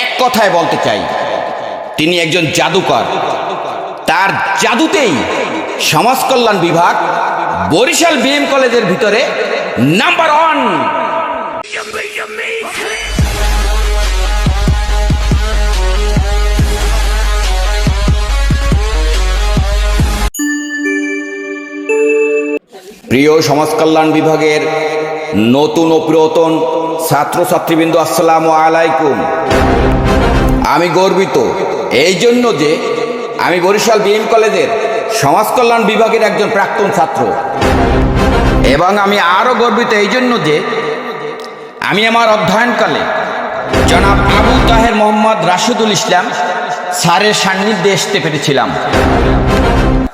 এক কথায় বলতে চাই, তিনি একজন জাদুকর। তার জাদুতেই সমাজ কল্যাণ বিভাগ বরিশাল বিএম কলেজের ভিতরে নাম্বার ওয়ান। প্রিয় সমাজ কল্যাণ বিভাগের নতুন ও পুরাতন ছাত্রছাত্রীবৃন্দ, আসসালামু আলাইকুম। আমি গর্বিত এই জন্য যে আমি বরিশাল বিএম কলেজের সমাজ কল্যাণ বিভাগের একজন প্রাক্তন ছাত্র। এবং আমি আরও গর্বিত এই জন্য যে আমি আমার অধ্যয়নকালে জনাব আবু তাহের মোহাম্মদ রাশেদুল ইসলাম স্যারের সান্নিধ্যে আসতে পেরেছিলাম।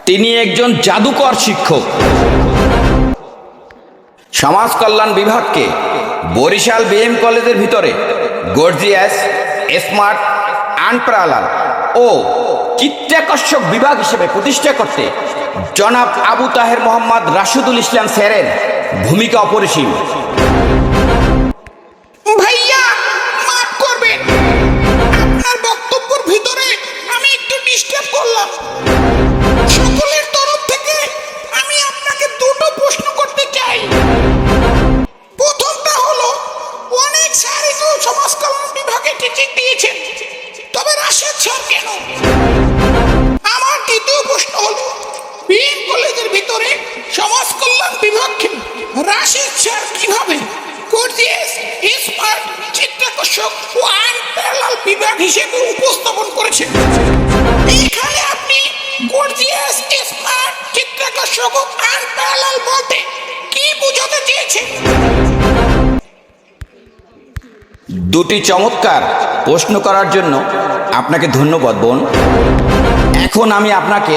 তিনি একজন জাদুকর শিক্ষক। সমাজ কল্যাণ বিভাগকে বরিশাল বিএম কলেজের ভিতরে গর্জিয়াস, স্মার্ট, আনপ্রালাল ও চিত্তাকর্ষক বিভাগ হিসেবে প্রতিষ্ঠা করতে জনাব আবু তাহের মোহাম্মদ রাশিদুল ইসলাম স্যারের ভূমিকা অপরিসীম। রাশেদ স্যার কীভাবে? গর্জিয়াস স্মার্ট চিত্রাকর্ষক ও আইন প্যারালাল বিভাগ হিসেবে উপস্থাপন করেছেন। এখানে আপনি গর্জিয়াস স্মার্ট চিত্রাকর্ষক ও আইন প্যারালাল বলতে কি বোঝাতে চেয়েছেন? দুটি চমৎকার প্রশ্ন করার জন্য আপনাকে ধন্যবাদ, বোন। এখন আমি আপনাকে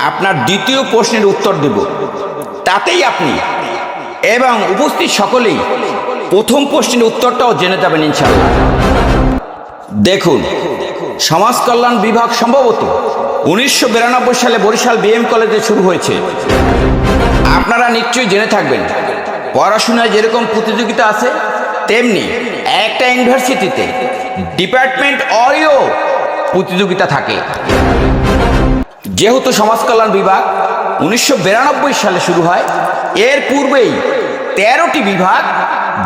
আপনার দ্বিতীয় প্রশ্নের উত্তর দেব। তাতেই আপনি এবং উপস্থিত সকলেই প্রথম প্রশ্নের উত্তরটাও জেনে যাবেন ইনশাল্লাহ দেখুন, সমাজ কল্যাণ বিভাগ সম্ভবত উনিশশো বিরানব্বই সালে বরিশাল বিএম কলেজে শুরু হয়েছে। আপনারা নিশ্চয়ই জেনে থাকবেন, পড়াশোনায় যেরকম প্রতিযোগিতা আছে, তেমনি একটা ইউনিভার্সিটিতে ডিপার্টমেন্ট অরিও প্রতিযোগিতা থাকে। যেহেতু সমাজ কল্যাণ বিভাগ উনিশশো বিরানব্বই সালে শুরু হয় এর পূর্বেই তেরোটি বিভাগ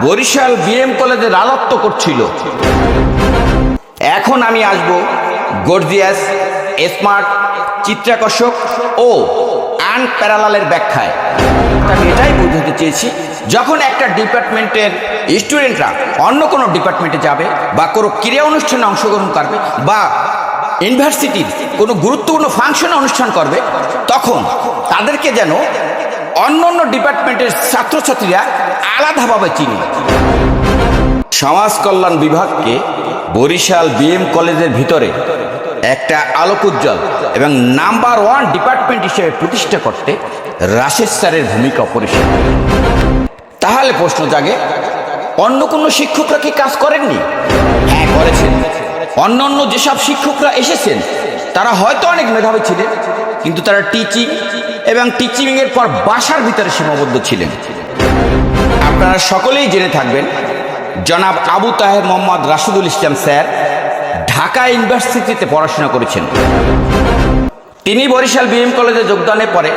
বরিশাল বিএম কলেজে রাজত্ব করছিল। এখন আমি আসব গর্জিয়াস, স্মার্ট, চিত্রাকর্ষক ও আনপ্যারালালের ব্যাখ্যায়। আমি এটাই বুঝতে চেয়েছি, যখন একটা ডিপার্টমেন্টের স্টুডেন্টরা অন্য কোনো ডিপার্টমেন্টে যাবে বা কোনো ক্রীড়া অনুষ্ঠানে অংশগ্রহণ করবে বা ইউনিভার্সিটির কোনো গুরুত্বপূর্ণ ফাংশনে অনুষ্ঠান করবে, তখন তাদেরকে যেন অন্য অন্য ডিপার্টমেন্টের ছাত্রছাত্রীরা আলাদাভাবে চিনি। সমাজ কল্যাণ বিভাগকে বরিশাল বিএম কলেজের ভিতরে একটা আলোকোজ্জ্বল এবং নাম্বার ওয়ান ডিপার্টমেন্ট হিসেবে প্রতিষ্ঠা করতে রাশেদ স্যারের ভূমিকা অপরিসীম। তাহলে প্রশ্ন জাগে, অন্য কোনো শিক্ষকরা কি কাজ করেননি? হ্যাঁ করেছেন। অন্য অন্য যেসব শিক্ষকরা এসেছেন তারা হয়তো অনেক মেধাবী ছিলেন, কিন্তু তারা টিচিং এবং টিচিং এর পর বাসার ভিতরে সীমাবদ্ধ ছিলেন। আপনারা সকলেই জেনে থাকবেন, জনাব আবু তাহের মোহাম্মদ রাশিদুল ইসলাম স্যার ঢাকা ইউনিভার্সিটিতে পড়াশোনা করেছেন। তিনি বরিশাল বিএম কলেজে যোগদানের পরে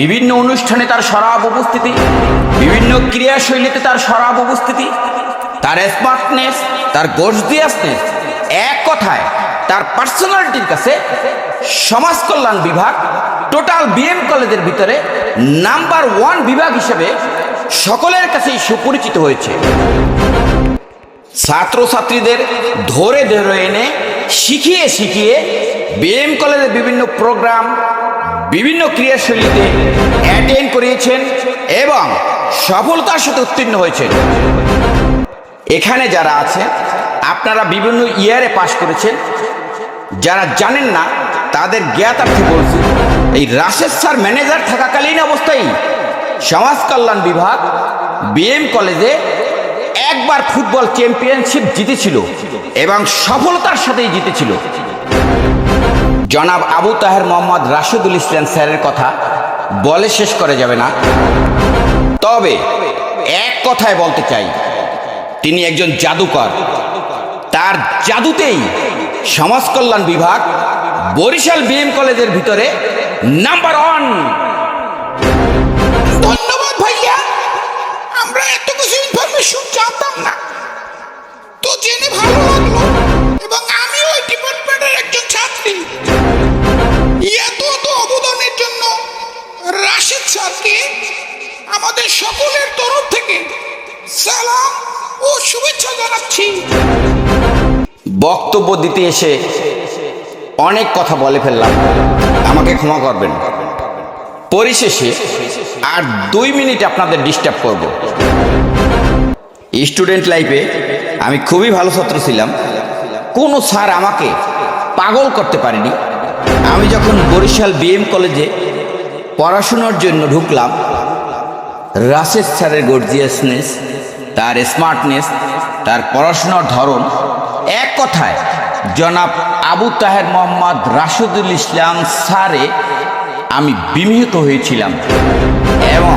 বিভিন্ন অনুষ্ঠানে তার সরাব উপস্থিতি, বিভিন্ন ক্রিয়াশৈলীতে তার সরাব উপস্থিতি, তার স্মার্টনেস তার গোসদিয়াসনেস এক কথায় তার পার্সোনালিটির কাছে সমাজ কল্যাণ বিভাগ টোটাল বিএম কলেজের ভিতরে নাম্বার ওয়ান বিভাগ হিসেবে সকলের কাছেই সুপরিচিত হয়েছে। ছাত্রছাত্রীদের ধরে ধরে এনে শিখিয়ে শিখিয়ে বিএম কলেজের বিভিন্ন প্রোগ্রাম বিভিন্ন ক্রিয়াশৈলীতে অ্যাটেন্ড করিয়েছেন এবং সফলতার সাথে উত্তীর্ণ হয়েছেন। এখানে যারা আছেন, আপনারা বিভিন্ন ইয়ারে পাশ করেছেন। যারা জানেন না, তাদের জ্ঞাতার্থে বলছি। এই রাশেদ স্যার ম্যানেজার থাকাকালীন অবস্থায় সমাজ কল্যাণ বিভাগ বিএম কলেজে একবার ফুটবল চ্যাম্পিয়নশিপ জিতেছিল এবং সফলতার সাথেই জিতেছিল। জনাব আবু তাহের মোহাম্মদ রাশেদুল ইসলাম স্যারের কথা বলে শেষ করে যাবে না। তবে এক কথায় বলতে চাই, তিনি একজন জাদুকর। তার তার জাদুতেই সমাজ কল্যাণ বিভাগ, বরিশাল বিএম কলেজের ভিতরে নাম্বার ওয়ান। ধন্যবাদ ভাইয়া। আমরা এত কিছু ইনফরমেশন জানতাম না। তো জেনে ভালো লাগল এবং আমি ওই ডিপার্টমেন্টের একজন ছাত্রী। এত তো অবদানের জন্য রাশেদ স্যারকে আমাদের সকলের তরফ থেকে সালাম ও শুভেচ্ছা জানাচ্ছি। বক্তব্য দিতে এসে অনেক কথা বলে ফেললাম। আমাকে ক্ষমা করবেন। পরিশেষে আর দুই মিনিট আপনাদের ডিস্টার্ব করব। স্টুডেন্ট লাইফে আমি খুবই ভালো ছাত্র ছিলাম। কোনো স্যার আমাকে পাগল করতে পারেনি। আমি যখন বরিশাল বিএম কলেজে পড়াশোনার জন্য ঢুকলাম, রাশেদ স্যারের গর্জিয়াসনেস তার স্মার্টনেস তার পড়াশোনার ধরন এক কথায়, জনাব আবু তাহের মোহাম্মদ রাশেদুল ইসলাম স্যারে আমি বিমোহিত হয়েছিলাম এবং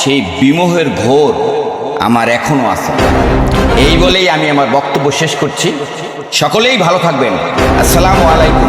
সেই বিমোহের ঘোর আমার এখনও আছে। এই বলেই আমি আমার বক্তব্য শেষ করছি। সকলেই ভালো থাকবেন। আসসালামু আলাইকুম।